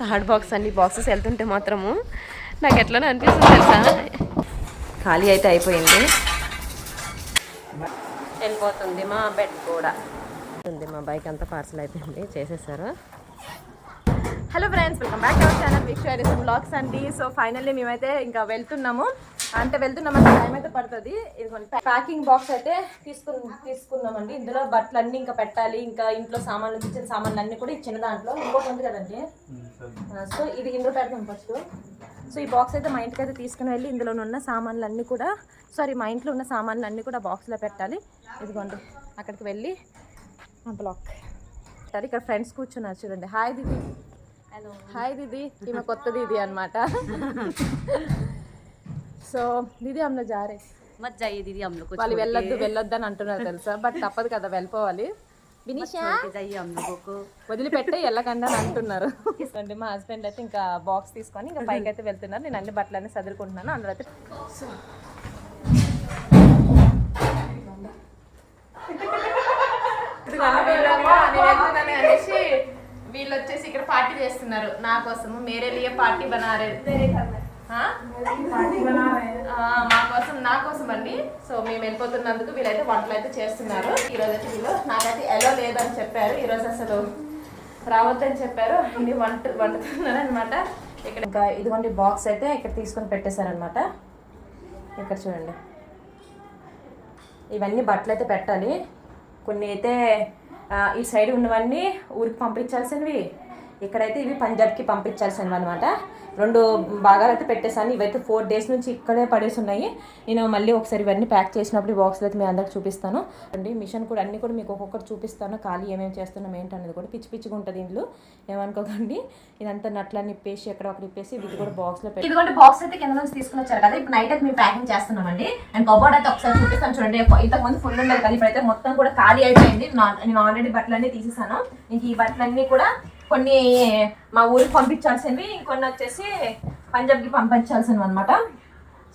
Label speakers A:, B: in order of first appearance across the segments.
A: Third box అన్ని boxes వెళ్తుంటే మాత్రము నాకు ఎట్లనే అనిపిస్తుంది తెలుసా? ఖాళీ అయితే అయిపోయింది. వెళ్ళిపోతుంది మా బెడ్ కూడా. ఉంది మా బైక్ అంతా పార్సల్ అయిపోయింది. చేసేసారు. Hello friends welcome back our channel Vish blogs అండి. సో ఫైనల్లీ మేమైతే ఇంకా వెళ్తున్నాము. అంటే వెళ్తున్నామంటే టైం అయితే పడుతుంది. ఇదిగోండి ప్యాకింగ్ బాక్స్ అయితే తీసుకుని తీసుకున్నామండి. ఇందులో బట్టలు అన్నీ ఇంకా పెట్టాలి ఇంకా ఇంట్లో సామాన్లు కిచెన్ సామాన్లు అన్నీ కూడా ఇచ్చిన దాంట్లో ఇంకోటి ఉంది కదండి. సో ఇది ఇందులో పెడతాం ఫస్ట్. సో ఈ బాక్స్ అయితే మా ఇంటికి అయితే తీసుకుని వెళ్ళి ఇందులో ఉన్న సామాన్లు అన్నీ కూడా సారీ మా ఇంట్లో ఉన్న సామాన్లు అన్నీ కూడా బాక్స్లో పెట్టాలి. ఇదిగోండి అక్కడికి వెళ్ళి బ్లాక్ పెట్టాలి ఇక్కడ ఫ్రెండ్స్ కూర్చున్నారు చూడండి. హాయ్ దీది. హాయ్ దీది. ఈమె కొత్త దీది అనమాట సో దీది అమ్మ జారే.
B: మత్ దీది అమ్మ
A: వాళ్ళు వెళ్ళొద్దు వెళ్ళొద్దు అని అంటున్నారు తెలుసా? బట్ తప్పదు కదా వెళ్ళిపోవాలి. వదిలిపెట్టే వెళ్ళకండి అని అంటున్నారు. అండి మా హస్బెండ్ అయితే ఇంకా బాక్స్ తీసుకొని ఇంకా పైకి అయితే వెళ్తున్నారు. నేను అన్ని బట్టలు అన్నీ చదువుకుంటున్నాను అందులో అయితే అనేసి వీళ్ళు వచ్చేసి ఇక్కడ పార్టీ చేస్తున్నారు. నా కోసము మేరే పార్టీ బనారే. మా కోసం నా కోసం అండి. సో మేము వెళ్ళిపోతున్నందుకు వీళ్ళైతే వంటలు అయితే చేస్తున్నారు. ఈ అయితే వీళ్ళు నాకైతే ఎలా లేదని చెప్పారు. ఈ రోజు అసలు రావద్దని చెప్పారు. ఇది వంట వండుతున్నారు అనమాట ఇక్కడ ఇంకా ఇదిగోండి బాక్స్ అయితే ఇక్కడ తీసుకొని పెట్టేశారనమాట ఇక్కడ చూడండి. ఇవన్నీ బట్టలు అయితే పెట్టాలి. కొన్ని అయితే ఈ సైడ్ ఉన్నవన్నీ ఊరికి పంపించాల్సినవి. ఇక్కడైతే ఇవి పంజాబ్కి పంపించాల్సినవి అనమాట రెండు భాగాలు అయితే పెట్టేసాను ఇవైతే ఫోర్ డేస్ నుంచి ఇక్కడే పడేసి ఉన్నాయి. నేను మళ్ళీ ఒకసారి ఇవన్నీ ప్యాక్ చేసినప్పుడు ఈ బాక్స్లో అయితే మీ అందరికి చూపిస్తాను. అండి మిషన్ కూడా అన్ని కూడా మీకు ఒక్కొక్కటి చూపిస్తాను. ఖాళీ ఏమేమి చేస్తున్నాం ఏంటనేది కూడా పిచ్చి పిచ్చిగా ఉంటుంది ఇంట్లో ఏమనుకోకండి ఇదంతా నట్లన్నీ ఇప్పేసి ఎక్కడ ఒకటి ఇప్పేసి ఇది కూడా బాక్స్లో పెట్టి
C: ఇదిగోండి బాక్స్ అయితే కింద నుంచి తీసుకుని వచ్చారు కదా. ఇప్పుడు నైట్ అయితే మేము ప్యాకింగ్ చేస్తున్నామండి. అండ్ కబోర్డ్ అయితే ఒకసారి చూపిస్తాను చూడండి. ఇంతకుముందు ఫుల్ ఉండేది కదా. ఇప్పుడైతే మొత్తం కూడా ఖాళీ అయిపోయింది. నా- నేను ఆల్రెడీ బట్టలన్నీ తీసేసాను. ఇంక ఈ బట్టలన్నీ కూడా కొన్ని మా ఊరికి పంపించాల్సినవి ఇంకొన్ని వచ్చేసి పంజాబ్కి పంపించాల్సినవి అనమాట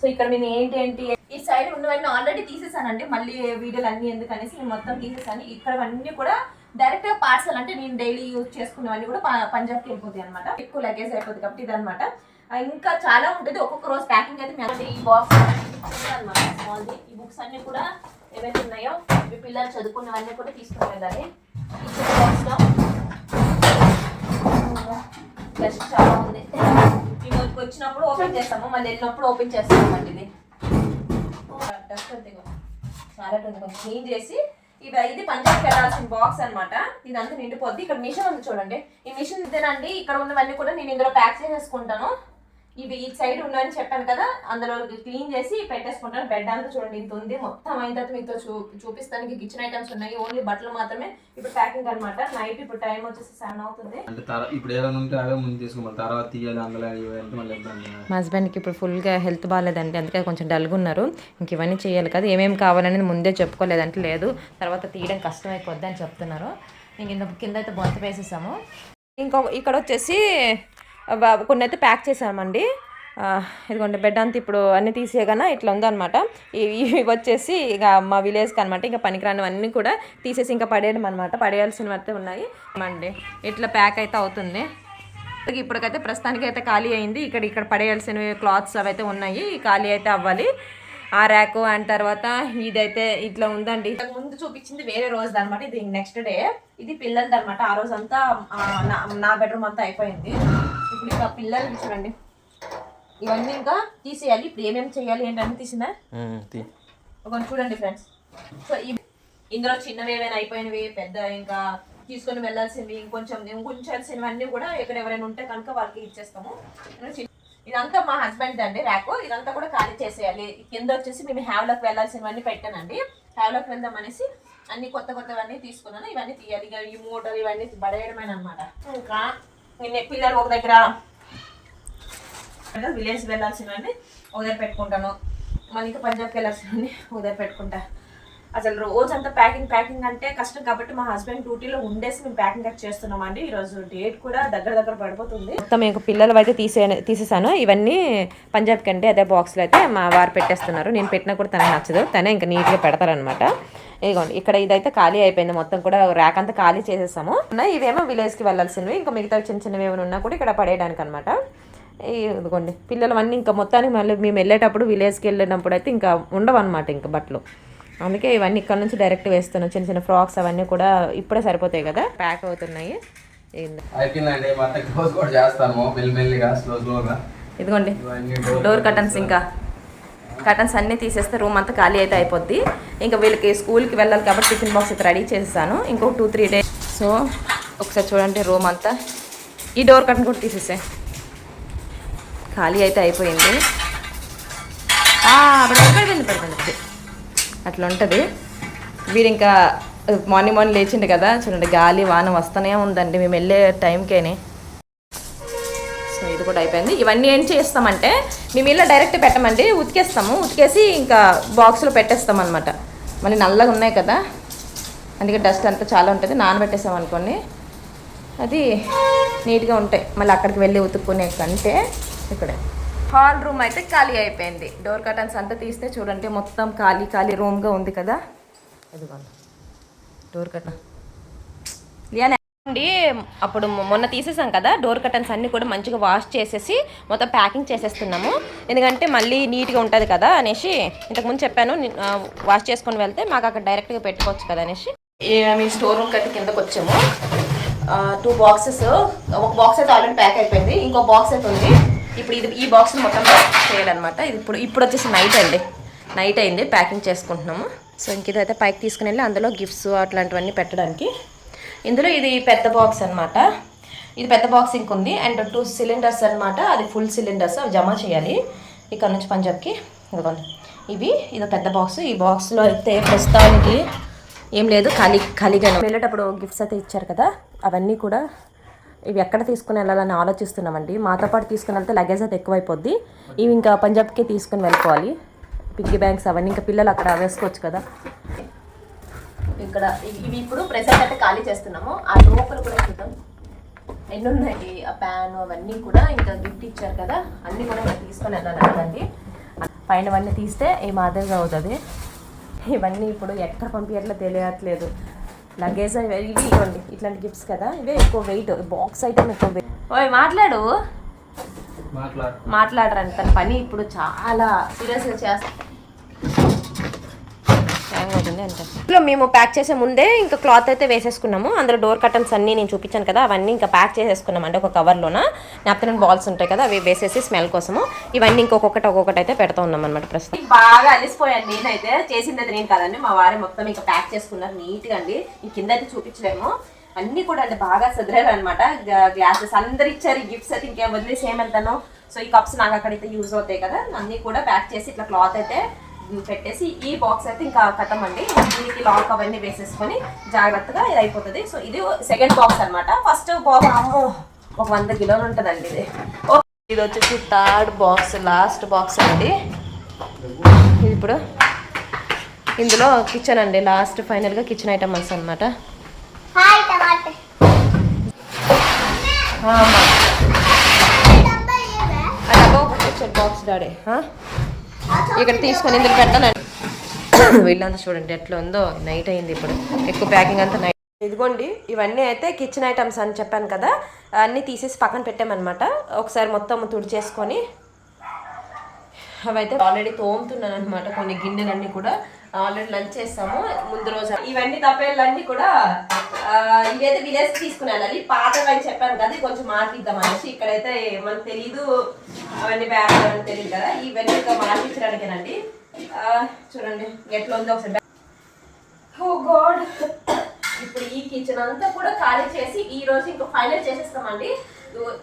C: సో ఇక్కడ నేను ఏంటి ఏంటి ఈ సైడ్ ఉన్నవన్నీ ఆల్రెడీ తీసేసానండి. మళ్ళీ వీడియోలు అన్ని ఎందుకనేసి నేను మొత్తం తీసేసాను. ఇక్కడవన్నీ కూడా డైరెక్ట్గా పార్సల్ అంటే నేను డైలీ యూజ్ చేసుకునేవన్నీ కూడా ప- పంజాబ్కి వెళ్ళిపోతాయి అనమాట ఎక్కువ లగేజ్ అయిపోతుంది కాబట్టి ఇదనమాట ఇంకా చాలా ఉంటుంది. ఒక్కొక్క రోజు ప్యాకింగ్ అయితే మేము ఈ బాక్స్ అనమాట స్మాల్ది ఈ బుక్స్ అన్ని కూడా ఏవైతే ఉన్నాయో మీ పిల్లలు చదువుకున్నవన్నీ కూడా తీసుకునేదాన్ని. ఈ చిన్న జస్ట్ చాలా ఉంది. మేము వచ్చినప్పుడు ఓపెన్ చేస్తాము మళ్ళీ వెళ్ళినప్పుడు ఓపెన్ చేస్తాము అండి ఇది. డస్ట్ అంతే చాలా ఉంది. కొంచెం క్లీన్ చేసి ఇవి ఇది పంజాబ్కి వెళ్ళాల్సిన బాక్స్ అన్నమాట. ఇదంతా నిండిపోద్ది. ఇక్కడ మిషన్ ఉంది చూడండి. ఈ మిషన్ ఇదేనండి. ఇక్కడ ఉన్నవన్నీ కూడా నేను ఇందులో ప్యాక్ చేసేసుకుంటాను. ఇవి ఈ సైడ్ ఉన్నవని చెప్పాను కదా అందులో క్లీన్ చేసి పెట్టేసుకుంటాను. బెడ్ అంతా చూడండి ఇంత ఉంది. మొత్తం అయిన తర్వాత మీతో చూ చూపిస్తానికి కిచెన్ ఐటమ్స్ ఉన్నాయి. ఓన్లీ బట్టలు మాత్రమే. ఇప్పుడు ప్యాకింగ్ అన్నమాట. నైట్ ఇప్పుడు టైం వచ్చేసి సెవెన్ అవుతుంది.
D: అంటే ఇప్పుడు ఏదైనా ఉంటే అవే ముందు తీసుకోమని తర్వాత తీయాలి అందులో మళ్ళీ
A: మా హస్బెండ్కి ఇప్పుడు ఫుల్గా హెల్త్ బాగాలేదండి. అందుకే కొంచెం డల్గా ఉన్నారు. ఇంక ఇవన్నీ చేయాలి కదా. ఏమేమి కావాలనేది ముందే చెప్పుకోలేదంటే లేదు. తర్వాత తీయడం కష్టం అయిపోద్ది అని చెప్తున్నారు. ఇంక కింద అయితే బొంత వేసేసాము. ఇంకో ఇక్కడ వచ్చేసి కొన్ని అయితే ప్యాక్ చేసామండి ఇదిగోండి బెడ్ అంతా ఇప్పుడు అన్ని తీసేయగానే ఇట్లా ఉందన్నమాట. ఇవి ఇవి వచ్చేసి ఇక మా విలేజ్కి అనమాట ఇంకా పనికిరానివన్నీ కూడా తీసేసి ఇంకా పడేయడం అనమాట పడేయాల్సినవి అయితే ఉన్నాయి. అండి ఇట్లా ప్యాక్ అయితే అవుతుంది. ఇప్పటికైతే ప్రస్తుతానికి అయితే ఖాళీ అయింది. ఇక్కడ ఇక్కడ పడేయాల్సినవి క్లాత్స్ అవి అయితే ఉన్నాయి ఖాళీ అయితే అవ్వాలి. ఆ ర్యాకు అండ్ తర్వాత ఇదైతే ఇట్లా ఉందండి. ఇంతకు ముందు చూపించింది వేరే రోజు అనమాట ఇది నెక్స్ట్ డే ఇది పిల్లలది అనమాట ఆ రోజు అంతా నా- నా బెడ్రూమ్ అంతా అయిపోయింది. ఇప్పుడు ఇంకా పిల్లలు చూడండి. ఇవన్నీ ఇంకా తీసేయాలి. ఇప్పుడు ఏమేమి చేయాలి ఏంటని తీసిందా? ఒకటి చూడండి ఫ్రెండ్స్. సో ఈ ఇందులో చిన్నవి ఏమైనా అయిపోయినవి పెద్ద ఇంకా తీసుకొని వెళ్ళాల్సినవి ఇంకొంచెం ఉంచాల్సినవి అన్నీ కూడా ఇక్కడ ఎవరైనా ఉంటే కనుక వాళ్ళకి ఇచ్చేస్తాము. ఇదంతా మా హస్బెండ్ అండి ర్యాక్ ఇదంతా కూడా ఖాళీ చేసేయాలి. కింద వచ్చేసి మేము హ్యావ్లోకి వెళ్ళాల్సినవన్నీ పెట్టానండి. హ్యావ్లోకి వెళ్దాం అనేసి అన్ని కొత్త కొత్తవన్నీ తీసుకున్నాను. ఇవన్నీ తీయాలి. ఇక ఈ మూటలు ఇవన్నీ పడేయడమే అనమాట ఇంకా నేను పిల్లలు ఒక దగ్గర విలేజ్ వెళ్ళాల్సినవన్నీ ఒక దగ్గర పెట్టుకుంటాను. మళ్ళీ ఇంకా పంజాబ్కి వెళ్ళాల్సినవన్నీ ఒక దగ్గర పెట్టుకుంటా.
C: అసలు రోజంతా ప్యాకింగ్ ప్యాకింగ్ అంటే కష్టం కాబట్టి మా హస్బెండ్ డ్యూటీలో ఉండేసి మేము ప్యాకింగ్ అయితే చేస్తున్నాం అండి ఈరోజు డేట్ కూడా దగ్గర దగ్గర పడిపోతుంది.
A: మొత్తం మీకు పిల్లలు అయితే తీసే తీసేసాను. ఇవన్నీ పంజాబ్ కంటే అదే బాక్స్లో అయితే మా వారు పెట్టేస్తున్నారు. నేను పెట్టినా కూడా తనకు నచ్చదు. తనే ఇంకా నీట్గా పెడతారనమాట ఇదిగోండి ఇక్కడ ఇదైతే ఖాళీ అయిపోయింది. మొత్తం కూడా ర్యాక్ అంతా ఖాళీ చేసేసాము. ఇవేమో విలేజ్కి వెళ్ళాల్సినవి. ఇంకా మిగతా చిన్న చిన్నవి ఏమైనా ఉన్నా కూడా ఇక్కడ పడేయడానికి అనమాట ఇదిగోండి పిల్లలు అన్నీ ఇంకా మొత్తానికి మళ్ళీ మేము వెళ్ళేటప్పుడు విలేజ్కి వెళ్ళినప్పుడు అయితే ఇంకా ఉండవు అనమాట ఇంకా బట్టలు. అందుకే ఇవన్నీ ఇక్కడ నుంచి డైరెక్ట్ వేస్తున్నాం. చిన్న చిన్న ఫ్రాక్స్ అవన్నీ కూడా ఇప్పుడే సరిపోతాయి కదా. ప్యాక్ అవుతున్నాయి. ఏంది-
D: అయిపోయిందండి. మొత్తం క్లోజ్ కూడా చేస్తాము. మెల్లిమెల్లిగా స్లో స్లోగా
A: ఇదిగోండి డోర్ కర్టన్స్ ఇంకా. కర్టన్స్ అన్నీ తీసేస్తే రూమ్ అంతా ఖాళీ అయితే అయిపోద్ది. ఇంకా వీళ్ళకి స్కూల్కి వెళ్ళాలి కాబట్టి టిఫిన్ బాక్స్ అయితే రెడీ చేసేసాను. ఇంకో టూ త్రీ డేస్. సో ఒకసారి చూడండి రూమ్ అంతా. ఈ డోర్ కర్టన్ కూడా తీసేసే. ఖాళీ అయితే అయిపోయింది. అప్పుడు పడిపోయింది అట్లా ఉంటుంది. వీడు ఇంకా మార్నింగ్ మార్నింగ్ లేచిండు కదా. చూడండి గాలి వాన వస్తూనే ఉందండి. మేము వెళ్ళే టైంకేనే. ఇది కూడా అయిపోయింది. ఇవన్నీ ఏం చేస్తామంటే మేము ఇలా డైరెక్ట్ పెట్టమండి. ఉతికేస్తాము. ఉతికేసి ఇంకా బాక్స్లో పెట్టేస్తాం అనమాట మళ్ళీ నల్లగా ఉన్నాయి కదా. అందుకే డస్ట్ అంతా చాలా ఉంటుంది. నానబెట్టేసాం అనుకోండి. అది నీట్గా ఉంటాయి. మళ్ళీ అక్కడికి వెళ్ళి ఉతుక్కునే కంటే ఇక్కడే. హాల్ రూమ్ అయితే ఖాళీ అయిపోయింది. డోర్ కర్టన్స్ అంతా తీస్తే చూడండి మొత్తం ఖాళీ ఖాళీ రూమ్గా ఉంది కదా. అది డోర్ కర్టన్. లియానే అండి. అప్పుడు మొన్న తీసేసాం కదా డోర్ కర్టన్స్ అన్ని కూడా మంచిగా వాష్ చేసేసి మొత్తం ప్యాకింగ్ చేసేస్తున్నాము. ఎందుకంటే మళ్ళీ నీట్గా ఉంటుంది కదా అనేసి ఇంతకుముందు చెప్పాను వాష్ చేసుకొని వెళ్తే మాకు అక్కడ డైరెక్ట్గా పెట్టుకోవచ్చు కదా అనేసి. మీ స్టోర్ రూమ్ అయితే కిందకు వచ్చాము. టూ బాక్సెస్ ఒక బాక్స్ అయితే ఆల్రెడీ ప్యాక్ అయిపోయింది ఇంకో బాక్స్ అయితే ఉంది. ఇప్పుడు ఇది ఈ బాక్స్ మొత్తం ప్యాక్ చేయాలన్నమాట. ఇది ఇప్పుడు ఇప్పుడు వచ్చేసి నైట్ అండి. నైట్ అయింది ప్యాకింగ్ చేసుకుంటున్నాము. సో ఇంక ఇదైతే పైకి తీసుకుని వెళ్ళి అందులో గిఫ్ట్స్ అట్లాంటివన్నీ పెట్టడానికి. ఇందులో ఇది పెద్ద బాక్స్ అన్నమాట. ఇది పెద్ద బాక్స్ ఇంక ఉంది. అండ్ టూ సిలిండర్స్ అన్నమాట. అది ఫుల్ సిలిండర్స్ అవి జమ చేయాలి. ఇక్కడ నుంచి పంజాబ్కి. ఇదిగోండి. ఇవి ఇది పెద్ద బాక్స్ ఈ బాక్స్లో అయితే ప్రస్తుతానికి ఏం లేదు. ఖాళీ ఖాళీగా వెళ్ళేటప్పుడు గిఫ్ట్స్ అయితే ఇచ్చారు కదా. అవన్నీ కూడా ఇవి ఎక్కడ తీసుకుని వెళ్ళాలని ఆలోచిస్తున్నామండి. మాతో పాటు తీసుకుని వెళ్తే లగేజ్ అయితే ఎక్కువైపోద్ది. ఇవి ఇంకా పంజాబ్కి తీసుకుని వెళ్ళిపోవాలి. పిగ్గీ బ్యాంక్స్ అవన్నీ ఇంకా పిల్లలు అక్కడ వేసుకోవచ్చు కదా. ఇక్కడ ఇవి ఇప్పుడు ప్రెసెంట్ అయితే ఖాళీ చేస్తున్నాము. ఆ లోపల కూడా చూద్దాం. ఎన్ని ఉన్నాయి ఆ ప్యాన్ అవన్నీ కూడా ఇంకా గిఫ్ట్ ఇచ్చారు కదా అన్నీ కూడా ఇంకా తీసుకొని వెళ్ళాలండి పైనవన్నీ తీస్తే ఏ మాదిరిగా అవుతుంది. ఇవన్నీ ఇప్పుడు ఎక్కడ పంపించట్లే తెలియట్లేదు. లగేజ్ ఇవి ఇవ్వండి. ఇట్లాంటి గిఫ్ట్స్ కదా. ఇవే ఎక్కువ వెయిట్ బాక్స్ ఐటమ్ ఎక్కువ వెయిట్ ఓయ్ మాట్లాడు.
D: మాట్లాడు.
A: మాట్లాడరండి తన పని ఇప్పుడు చాలా సీరియస్గా చేస్తా. అవుతుంది అంటే ఇంట్లో మేము ప్యాక్ చేసే ముందే ఇంకా క్లాత్ అయితే వేసేసుకున్నాము. అందులో డోర్ కర్టన్స్ అన్నీ నేను చూపించాను కదా అవన్నీ ఇంకా ప్యాక్ చేసేసుకున్నాం అంటే ఒక కవర్లోన నాప్తన్ బాల్స్ ఉంటాయి కదా అవి వేసేసి స్మెల్ కోసము. ఇవన్నీ ఇంకొకటి ఒక్కొక్కటి అయితే పెడతా ఉన్నాం అనమాట ప్రస్తుతం.
C: బాగా అలిసిపోయాను నేనైతే. చేసింది అయితే నేను కాదండి మా వారి మొత్తం ఇంకా ప్యాక్ చేసుకున్నారు నీట్గా అండి కింద అయితే చూపించలేము. అన్ని కూడా అంటే బాగా సదిరారు అనమాట గ్లాసెస్ అందరు ఇచ్చారు ఈ గిఫ్ట్స్ అయితే ఇంకేం వదిలేసి ఏమంటాను సో ఈ కప్స్ నాకు అక్కడైతే యూజ్ అవుతాయి కదా అన్ని కూడా ప్యాక్ చేసి ఇట్లా క్లాత్ అయితే పెట్టేసి ఈ బాక్స్ అయితే ఇంకా కథం అండి దీనికి లాక్ అవన్నీ వేసేసుకొని జాగ్రత్తగా ఇది అయిపోతుంది సో ఇది సెకండ్ బాక్స్ అన్నమాట. ఫస్ట్ బాక్స్ అమ్మో. ఒక వంద కిలోలు ఉంటుందండి ఇది.
A: ఇది వచ్చేసి థర్డ్ బాక్స్ లాస్ట్ బాక్స్ అండి. ఇప్పుడు ఇందులో కిచెన్ అండి. లాస్ట్ ఫైనల్గా కిచెన్ ఐటమ్స్ అనమాట కిచెన్ బాక్స్ డాడీ. ఇక్కడ తీసుకొని ఇందులో పెట్టాలని వీళ్ళంతా చూడండి ఎట్లా ఉందో. నైట్ అయింది ఇప్పుడు. ఎక్కువ ప్యాకింగ్ అంతా నైట్ ఇదిగోండి ఇవన్నీ అయితే కిచెన్ ఐటమ్స్ అని చెప్పాను కదా. అన్నీ తీసేసి పక్కన పెట్టామన్నమాట. ఒకసారి మొత్తం తుడిచేసుకొని అవైతే ఆల్రెడీ తోముతున్నాను అనమాట కొన్ని గిన్నెలన్నీ కూడా. ఆల్రెడీ లంచ్ చేస్తాము ముందు రోజు ఇవన్నీ తప్పేళ్ళన్నీ కూడా ఇవైతే విలేజ్ తీసుకుని అది. పాతవి అని చెప్పాను కదా కొంచెం మార్పిద్దాం అనేసి. ఇక్కడైతే మనకు తెలీదు. అవన్నీ బ్యాగ్ అని తెలియదు కదా. ఇవన్నీ ఇంకా మార్పించడానికేనండి. చూడండి ఎట్లా ఉందో ఒకసారి. Oh god. ఇప్పుడు ఈ కిచెన్ అంతా కూడా ఖాళీ చేసి ఈ రోజు ఇంకా ఫైనల్ చేసేస్తామండి.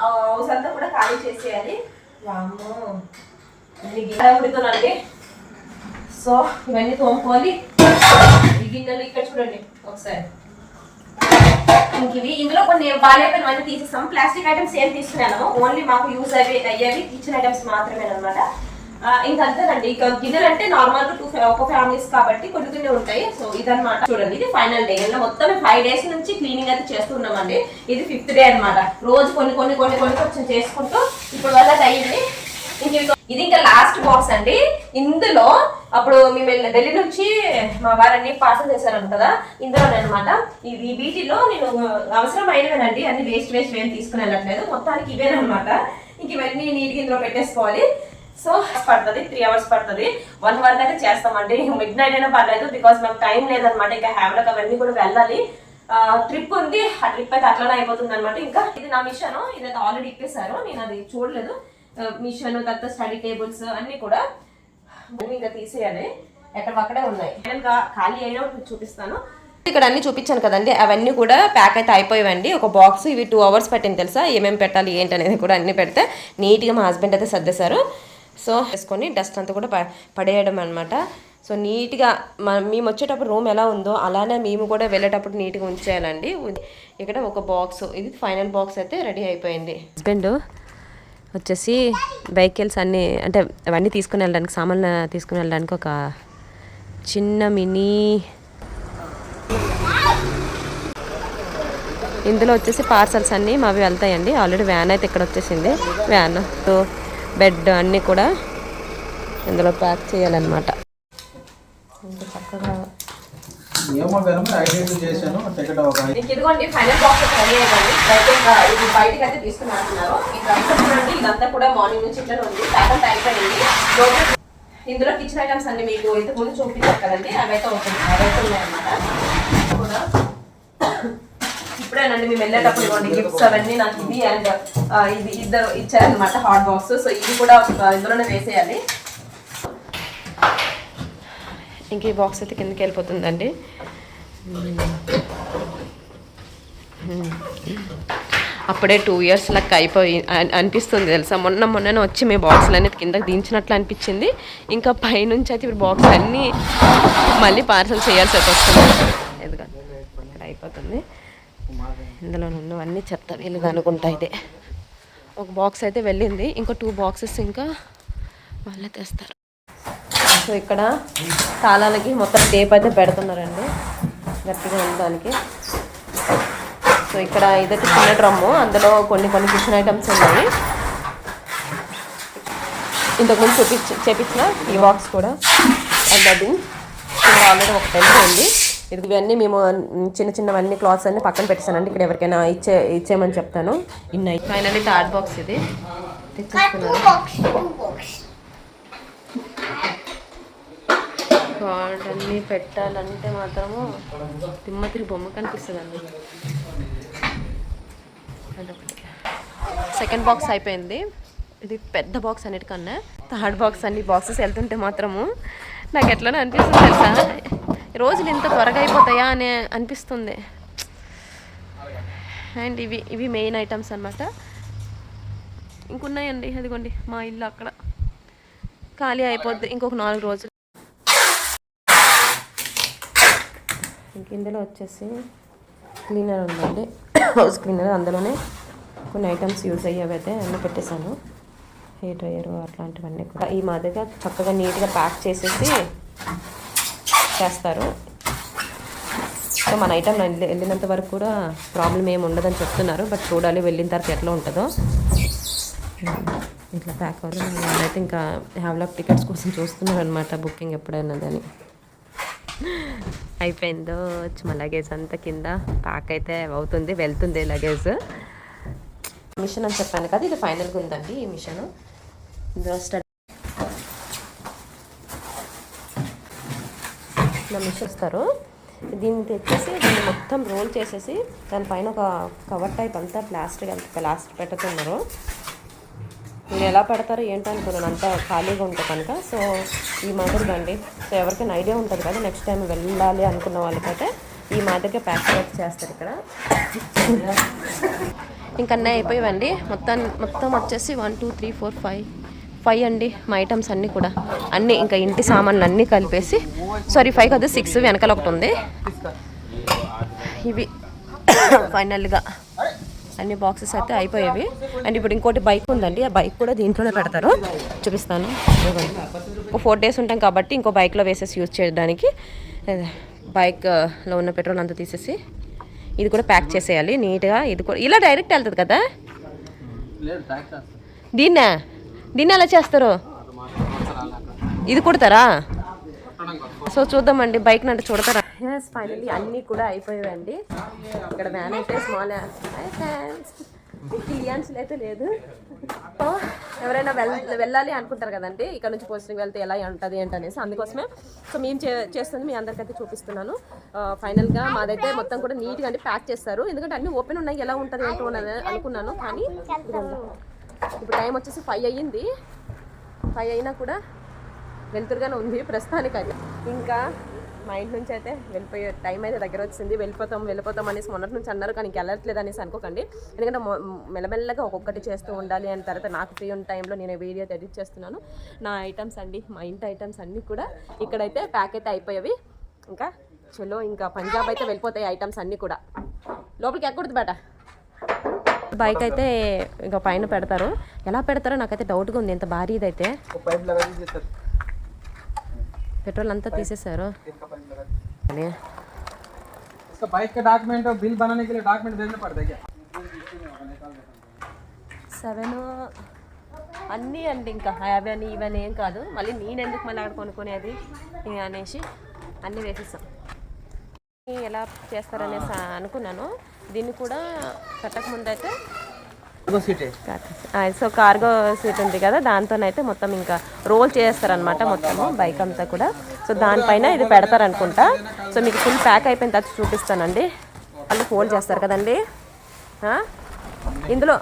A: హౌస్ అంతా కూడా ఖాళీ చేసేయాలి. వామ్మో. ఇన్ని ఉడుకునండి సో ఇవన్నీ తోముకోవాలి ఈ గిన్నెలు ఇక్కడ చూడండి ఒకసారి. ఇంక ఇవి. ఇందులో కొన్ని బాగాలేకపోయినవన్నీ తీసేస్తాం ప్లాస్టిక్ ఐటమ్స్ ఏం తీసుకున్నాను ఓన్లీ మాకు యూజ్ అయ్యే అయ్యేవి కిచెన్ ఐటమ్స్ మాత్రమే అనమాట
C: ఇంకా అంతేనండి. ఇక గిన్నెలు అంటే నార్మల్గా టూ ఒక ఫ్యామిలీస్ కాబట్టి కొన్ని కొన్ని ఉంటాయి. సో ఇదనమాట చూడండి ఇది ఫైనల్ డే ఇలా మొత్తం ఫైవ్ డేస్ నుంచి క్లీనింగ్ అయితే చేస్తున్నామండి ఇది ఫిఫ్త్ డే అన్నమాట. రోజు కొన్ని కొన్ని కొన్ని కొన్ని కొంచెం చేసుకుంటూ ఇప్పుడు వల్ల అయ్యింది ఇంక ఇది ఇంకా లాస్ట్ బాక్స్ అండి. ఇందులో అప్పుడు మేము వెళ్ళిన- ఢిల్లీ నుంచి మా వారన్ని పార్సల్ చేశారు కదా. ఇందులోనే అనమాట ఇది వీటిలో నేను అవసరం అన్ని వేస్ట్ వేస్ట్ ఏం తీసుకుని వెళ్ళట్లేదు. మొత్తానికి ఇవేనమాట ఇంక ఇవన్నీ నీట్గా ఇందులో పెట్టేసుకోవాలి. సో పడుతుంది. త్రీ అవర్స్ పడుతుంది. వన్ వరకు అయితే చేస్తామండి. మిడ్ నైట్ అయినా పర్లేదు బికాస్ మాకు టైం లేదనమాట ఇంకా హ్యావ్లకు అవన్నీ కూడా వెళ్ళాలి. ట్రిప్ ఉంది. ఆ ట్రిప్ అయితే అట్లానే అయిపోతుంది అనమాట ఇంకా ఇది నా మిషన్ ఇది ఆల్రెడీ ఇప్పేశారు. నేను అది చూడలేదు. మిషన్ తర్వాత స్టడీ టేబుల్స్ అన్ని కూడా ఇంకా తీసేయాలి. ఎక్కడక్కడే ఉన్నాయి. నేను ఖాళీ అయినా చూపిస్తాను. ఇక్కడ అన్ని చూపించాను కదండి. అవన్నీ కూడా ప్యాక్ అయితే అయిపోయావండి. ఒక బాక్స్ ఇవి టూ అవర్స్ పెట్టింది తెలుసా? ఏమేమి పెట్టాలి ఏంటి అనేది కూడా అన్ని పెడితే నీట్గా మా హస్బెండ్ అయితే సర్దేశారు. సో వేసుకొని డస్ట్ అంతా కూడా ప- పడేయడం అనమాట సో నీట్గా మ మేము వచ్చేటప్పుడు రూమ్ ఎలా ఉందో అలానే మేము కూడా వెళ్ళేటప్పుడు నీట్గా ఉంచేయాలండి. ఇక్కడ ఒక బాక్స్ ఇది ఫైనల్ బాక్స్ అయితే రెడీ అయిపోయింది. హస్బెండ్ వచ్చేసి వెహికల్స్ అన్నీ అంటే అవన్నీ తీసుకుని వెళ్ళడానికి సామాన్లు తీసుకుని వెళ్ళడానికి ఒక చిన్న మినీ ఇందులో వచ్చేసి పార్సల్స్ అన్నీ మావి వెళ్తాయండి. ఆల్రెడీ వ్యాన్ అయితే ఇక్కడ వచ్చేసింది. వ్యాన్ బెడ్ అన్నీ కూడా ఇందులో ప్యాక్ చేయాలన్నమాట. ఇంకా చక్కగా
D: ఏమో కనుక ఐడెంటిఫై చేశాను. టికెట్ ఒక
C: ఇదిగోండి ఫైనల్ బాక్స్ రెడీ అయిపోయింది ఇది బయటకి అయితే తీసుకుని చూడండి ఇదంతా కూడా మార్నింగ్ నుంచి ఇట్లా ఉంది. ప్యాకెట్ అయిపోయింది రోజు ఇందులో కిచెన్ ఐటమ్స్ అన్ని మీకు ఇంతకు ముందు చూపించారు కదండి. అవైతే అవుతుంది అవైతే ఉన్నాయన్నమాట. కూడా ఇప్పుడేనండి మేము వెళ్ళేటప్పుడు ఇవ్వండి. గిఫ్ట్స్ అవన్నీ నాకు ఇది అండ్ ఇది ఇద్దరు ఇచ్చారనమాట హాట్ బాక్స్ సో ఇది కూడా ఇందులోనే వేసేయాలి.
A: ఇంక ఈ బాక్స్ అయితే కిందకి వెళ్ళిపోతుందండి. అప్పుడే టూ ఇయర్స్ లెక్క అయిపోయి అనిపిస్తుంది తెలుసా? మొన్న మొన్ననే వచ్చి మీ బాక్సులు అనేది కిందకి దించినట్లు అనిపించింది. ఇంకా పైనుంచి అయితే ఇప్పుడు బాక్స్ అన్నీ మళ్ళీ పార్సల్ చేయాల్సి అయితే వస్తుంది. ఎదుగా ఇక్కడ అయిపోతుంది. ఇందులో ఉన్నవన్నీ చెత్త వీలుగా అనుకుంటా ఇదే ఒక బాక్స్ అయితే వెళ్ళింది. ఇంకో టూ బాక్సెస్ ఇంకా వాళ్ళే తెస్తారు. సో ఇక్కడ తాళాలకి మొత్తం టేప్ అయితే పెడుతున్నారండి. గట్టిగా ఉండడానికి. సో ఇక్కడ ఇదైతే చిన్న డ్రమ్ము. అందులో కొన్ని కొన్ని కిచెన్ ఐటమ్స్ ఉన్నాయి. ఇంతకుముందు చూపించి చేపించిన ఈ బాక్స్ కూడా. అండ్ అది ఇక్కడ ఆల్రెడీ ఒక టెంట్ ఉంది. ఇది ఇవన్నీ మేము చిన్న చిన్నవన్నీ క్లాత్స్ అన్ని పక్కన పెట్టేసానండి ఇక్కడ ఎవరికైనా ఇచ్చే ఇచ్చేయమని చెప్తాను. ఇన్ని ఫైనల్లీ థర్డ్ బాక్స్ ఇది తెచ్చేస్తున్నారు గాడ్ అన్నీ పెట్టాలంటే మాత్రము తిమ్మతిరి బొమ్మ కనిపిస్తుంది అండి సెకండ్ బాక్స్ అయిపోయింది. ఇది పెద్ద బాక్స్ అన్నిటికన్నా థర్డ్ బాక్స్ అన్ని బాక్సెస్ వెళ్తుంటే మాత్రము నాకు ఎట్లనే అనిపిస్తుంది తెలుసా? రోజులు ఇంత త్వరగా అయిపోతాయా అని అనిపిస్తుంది. అండ్ ఇవి ఇవి మెయిన్ ఐటమ్స్ అన్నమాట. ఇంకున్నాయండి అదిగోండి మా ఇల్లు అక్కడ. ఖాళీ అయిపోద్ది ఇంకొక నాలుగు రోజులు. ఇందులో వచ్చేసి క్లీనర్ ఉందండి. House cleaner. అందులోనే కొన్ని ఐటమ్స్ యూజ్ అయ్యేవి అయితే అన్నీ పెట్టేశాను. హెయిర్ డ్రైయర్ అట్లాంటివన్నీ కూడా. ఈ మాదిరిగా చక్కగా నీట్గా ప్యాక్ చేసేసి చేస్తారు. సో మన ఐటమ్ వెళ్ళినంత వరకు కూడా ప్రాబ్లం ఏమి ఉండదని చెప్తున్నారు. బట్ చూడాలి వెళ్ళిన తర్వాత ఎట్లా ఉంటుందో. ఇట్లా ప్యాక్ అవ్వాలి. అయితే ఇంకా హ్యావ్లాప్ టికెట్స్ కోసం చూస్తున్నారు అనమాట బుకింగ్ ఎప్పుడైనా దాన్ని అయిపోయిందో మా లగేజ్ అంతా కింద ప్యాక్ అయితే అవుతుంది వెళ్తుంది లగేజ్ మిషన్ అని చెప్పాను కదా ఇది ఫైనల్గా ఉందండి ఈ మిషన్ ఇందులో స్టడీ నా మిషన్ ఇస్తారు దీన్ని తెచ్చేసి దీన్ని మొత్తం రోల్ చేసేసి దానిపైన ఒక కవర్ టైప్ అంతా ప్లాస్టిక్ అంత ప్లాస్టిక్ పెట్టుతున్నారు నేను ఎలా పెడతారో ఏంటో అనుకున్నాను అంత ఖాళీగా ఉంటే కనుక. సో ఈ మాదిరిగా అండి సో ఎవరికైనా ఐడియా ఉంటుంది కదా నెక్స్ట్ టైం వెళ్ళాలి అనుకున్న వాళ్ళకైతే ఈ మాదిరిగా ప్యాక్ వర్క్ చేస్తారు ఇక్కడ. ఇంకా అన్నీ అయిపోయావండి. మొత్తం మొత్తం వచ్చేసి one two three four five five అండి మా ఐటమ్స్ అన్నీ కూడా. అన్నీ ఇంకా ఇంటి సామాన్లు అన్నీ కలిపేసి. సారీ ఫైవ్ కదా సిక్స్ వెనకాల ఒకటి ఉంది. ఇవి ఫైనల్గా అన్ని బాక్సెస్ అయితే అయిపోయేవి. అండ్ ఇప్పుడు ఇంకోటి బైక్ ఉందండి. ఆ బైక్ కూడా దీంట్లోనే పెడతారు. చూపిస్తాను. ఒక ఫోర్ డేస్ ఉంటాం కాబట్టి ఇంకో బైక్లో వేసేసి యూజ్ చేయడానికి. బైక్లో ఉన్న పెట్రోల్ అంతా తీసేసి ఇది కూడా ప్యాక్ చేసేయాలి. నీట్గా ఇది కూడా ఇలా డైరెక్ట్ వెళ్తుంది కదా? దీన్నే? దీన్ని ఎలా చేస్తారు? ఇది కుడతారా? సో చూద్దామండి బైక్ అంటే చూడతారా? ఎస్ ఫైనల్లీ అన్నీ కూడా అయిపోయాయండి. ఇక్కడ వ్యాన్ అయితే స్మాల్ లియాన్స్లో అయితే లేదు. సో ఎవరైనా వెళ్ వెళ్ళాలి అనుకుంటారు కదండి. ఇక్కడ నుంచి పోస్టింగ్ వెళ్తే ఎలా ఉంటుంది ఏంటనేసి అందుకోసమే. సో మేము చే చేస్తుంది మీ అందరికైతే చూపిస్తున్నాను. ఫైనల్గా మాదైతే మొత్తం కూడా నీట్గా అంటే ప్యాక్ చేస్తారు. ఎందుకంటే అన్నీ ఓపెన్ ఉన్నాయి. ఎలా ఉంటుంది ఏంటో అనుకున్నాను కానీ. ఇప్పుడు టైం వచ్చేసి ఫైవ్ అయ్యింది. ఫైవ్ అయినా కూడా వెళ్తురుగానే ఉంది ప్రస్తుతానికి అది ఇంకా మా ఇంటి నుంచి అయితే వెళ్ళిపోయే టైం అయితే దగ్గర వచ్చింది వెళ్ళిపోతాం వెళ్ళిపోతాం అనేసి మొన్నటి నుంచి అన్నారు కానీ వెళ్ళట్లేదు అనేసి అనుకోకండి. ఎందుకంటే మెల్లమెల్లగా ఒక్కొక్కటి చేస్తూ ఉండాలి అని తర్వాత నాకు ఫ్రీ ఉన్న టైంలో నేను వీడియో ఎడిట్ చేస్తున్నాను. నా ఐటమ్స్ అండి మా ఇంటి ఐటమ్స్ అన్నీ కూడా ఇక్కడైతే ప్యాక్ అయితే అయిపోయేవి. ఇంకా చలో ఇంకా పంజాబ్ అయితే వెళ్ళిపోతాయి ఐటమ్స్ అన్నీ కూడా. లోపలికి ఎక్కకూడదు బేట? బైక్ అయితే ఇంకా పైన పెడతారు. ఎలా పెడతారో నాకైతే డౌట్గా ఉంది. ఎంత భారీ ఇదైతే
D: पाइप लगा दीजिए सर
A: పెట్రోల్ అంతా తీసేశారు
D: इसका पाइप लगा दीजिए इसका बाइक का डॉक्यूमेंट और बिल बनाने के लिए डॉक्यूमेंट भेजना पड़ता है क्या
A: సెవెన్ అన్నీ అండి ఇంకా అవి అని ఇవని ఏం కాదు మళ్ళీ నేను ఎందుకు మళ్ళీ అక్కడ కొనుక్కునేది ఇక అనేసి అన్నీ వేసేసాం ఎలా చేస్తారనేసి అనుకున్నాను దీన్ని కూడా పెట్టక ముందు అయితే
D: सीट है
A: సో కార్గో సీట్ ఉంది కదా దాంతోనైతే మొత్తం ఇంకా రోల్ చేస్తారనమాట మొత్తము బైక్ అంతా కూడా. సో దానిపైన ఇది పెడతారనుకుంటా. సో మీకు ఫుల్ ప్యాక్ అయిపోయిన తర్వాత చూపిస్తానండి. వాళ్ళు ఫోల్డ్ చేస్తారు కదండి? ఇందులో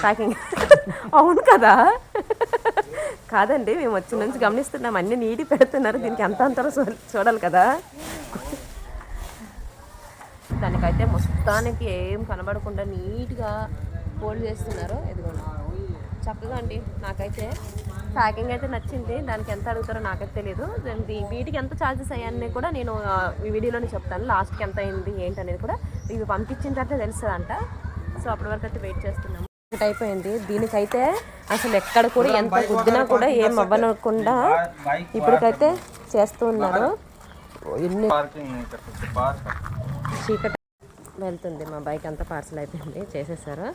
A: ప్యాకింగ్ అవును కదా? కాదండి మేము వచ్చిన నుంచి గమనిస్తున్నాం అన్ని నీటి పెడుతున్నారు దీనికి ఎంత అంతరో చూ- చూడాలి కదా. దానికైతే మొత్తానికి ఏం కనబడకుండా నీట్గా ఫోల్డ్ చేస్తున్నారు. ఇదిగోండి. చక్కగా అండి. నాకైతే ప్యాకింగ్ అయితే నచ్చింది. దానికి ఎంత అడుగుతారో నాకైతే తెలియదు వీటికి ఎంత ఛార్జెస్ అయ్యాయని కూడా నేను ఈ వీడియోలోనే చెప్తాను. లాస్ట్కి ఎంత అయింది ఏంటనేది కూడా ఇవి పంపించిన తర్వాత తెలుస్తుందంట. సో అప్పటి వరకు అయితే వెయిట్ చేస్తున్నాము. ఒకటి అయిపోయింది. దీనికైతే అసలు ఎక్కడ కూడా ఎంత గుద్దినా కూడా ఏం అవ్వనకుండా ఇప్పటికైతే చేస్తూ ఉన్నారు. ఎన్ని చీకటి వెళ్తుంది మా బైక్ అంతా పార్సల్ అయిపోయింది చేసేసారు.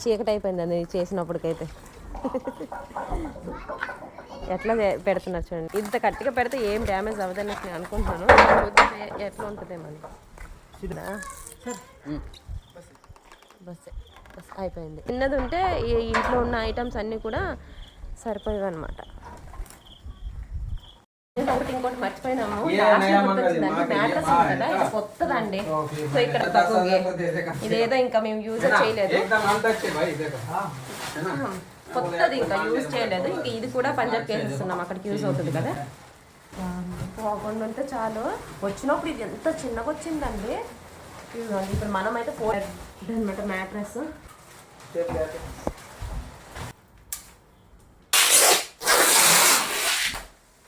A: చీకటి అది చేసినప్పటికైతే. ఎట్లా పెడుతున్నారు చూడండి. ఇంత కట్టిగా పెడితే ఏం డ్యామేజ్ అవ్వదని నేను అనుకుంటున్నాను. ఎట్లా ఉంటుందేమని బస్ బస్ అయిపోయింది. చిన్నది ఉంటే ఇంట్లో ఉన్న ఐటమ్స్ అన్నీ కూడా సరిపోయేవి అనమాట మేము ఒకటి మర్చిపోయినాము మ్యాట్రస్ ఇది కొత్తదండి. సో ఇక్కడ ఇదేదో ఇంకా మేము యూజ్ చేయలేదు. కొత్తది ఇంకా యూజ్ చేయలేదు. ఇంకా ఇది కూడా పంజాబ్ వేసేస్తున్నాం అక్కడికి యూజ్ అవుతుంది కదా. పోకుండా ఉంటే చాలు. వచ్చినప్పుడు ఇది ఎంత చిన్నగా వచ్చిందండి. ఇప్పుడు మనం అయితే పో అనమాట మ్యాట్రెస్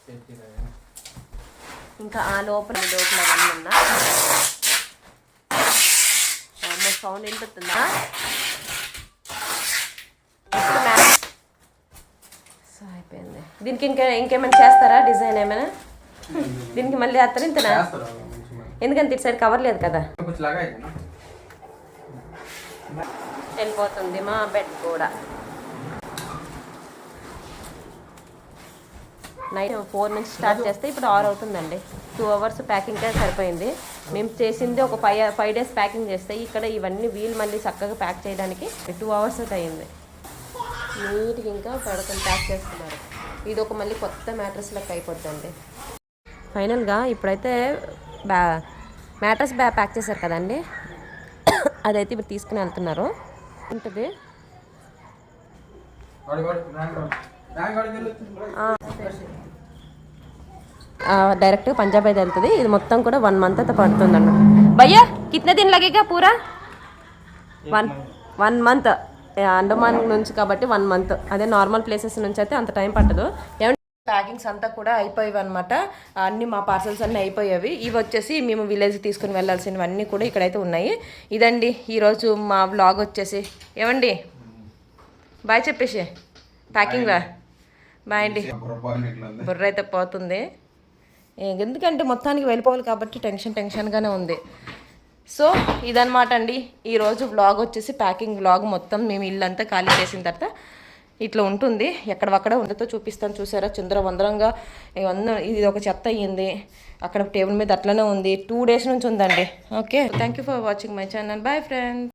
A: Thank. ఇంకా ఆ లోపల లోపల అవన్నీ ఉన్నా. సౌండ్ వినిపిస్తుందా? అయిపోయింది దీనికి ఇంకా ఇంకేమైనా చేస్తారా? డిజైన్ ఏమైనా? దీనికి మళ్ళీ అత్తరింతనా ఎందుకంటే ఇటు సైడ్ కవర్ లేదు కదా. వెళ్ళిపోతుంది మా బెడ్ కూడా. నైట్ ఫోర్ నుంచి స్టార్ట్ చేస్తే ఇప్పుడు ఆరు అవుతుందండి. టూ అవర్స్ ప్యాకింగ్కే సరిపోయింది. మేము చేసింది ఒక ఫైవ్ ఫైవ్ డేస్ ప్యాకింగ్ చేస్తే ఇక్కడ ఇవన్నీ వీల్ మళ్ళీ చక్కగా ప్యాక్ చేయడానికి టూ అవర్స్ అయితే అయింది. నీట్గా ఇంకా పడకం ప్యాక్ చేస్తున్నారు. ఇది ఒక మళ్ళీ కొత్త మ్యాట్రస్ లెక్క అయిపోద్దండి. ఫైనల్గా ఇప్పుడైతే బ్యా మ్యాట్రస్ బ్యా ప్యాక్ చేశారు కదండి. అదైతే ఇప్పుడు తీసుకుని వెళ్తున్నారు. ఉంటుంది. డైరెక్ట్ పంజాబ్ అయితే వెళ్తుంది. ఇది మొత్తం కూడా వన్ మంత్ అయితే పడుతుంది అన్న భయ్యా కిట్న దిన్ లగేగా పూరా వన్ వన్ మంత్ అండమాన్ నుంచి కాబట్టి వన్ మంత్ అదే నార్మల్ ప్లేసెస్ నుంచి అయితే అంత టైం పట్టదు. ప్యాకింగ్స్ అంతా కూడా అయిపోయాయి అనమాట అన్ని మా పార్సల్స్ అన్నీ అయిపోయేవి. ఇవి వచ్చేసి మేము విలేజ్ తీసుకుని వెళ్ళాల్సినవన్నీ కూడా ఇక్కడైతే ఉన్నాయి. ఇదండి ఈరోజు మా వ్లాగ్ వచ్చేసి. ఏమండి? బాయ్ చెప్పేసి. ప్యాకింగ్ బాయ్ అండి. బుర్ర అయితే పోతుంది. ఎందుకంటే మొత్తానికి వెళ్ళిపోవాలి కాబట్టి టెన్షన్ టెన్షన్గానే ఉంది. సో ఇదనమాట అండి. ఈరోజు వ్లాగ్ వచ్చేసి ప్యాకింగ్ వ్లాగ్ మొత్తం మేము ఇల్లంతా ఖాళీ చేసిన తర్వాత ఇట్లా ఉంటుంది. ఎక్కడవక్కడ ఉండతో చూపిస్తాను. చూసారా? చిందర వందరంగా ఇవన్నీ ఇది ఒక చెత్త అయ్యింది. అక్కడ టేబుల్ మీద అట్లనే ఉంది. టూ డేస్ నుంచి ఉందండి. Okay thank you for watching my channel bye friend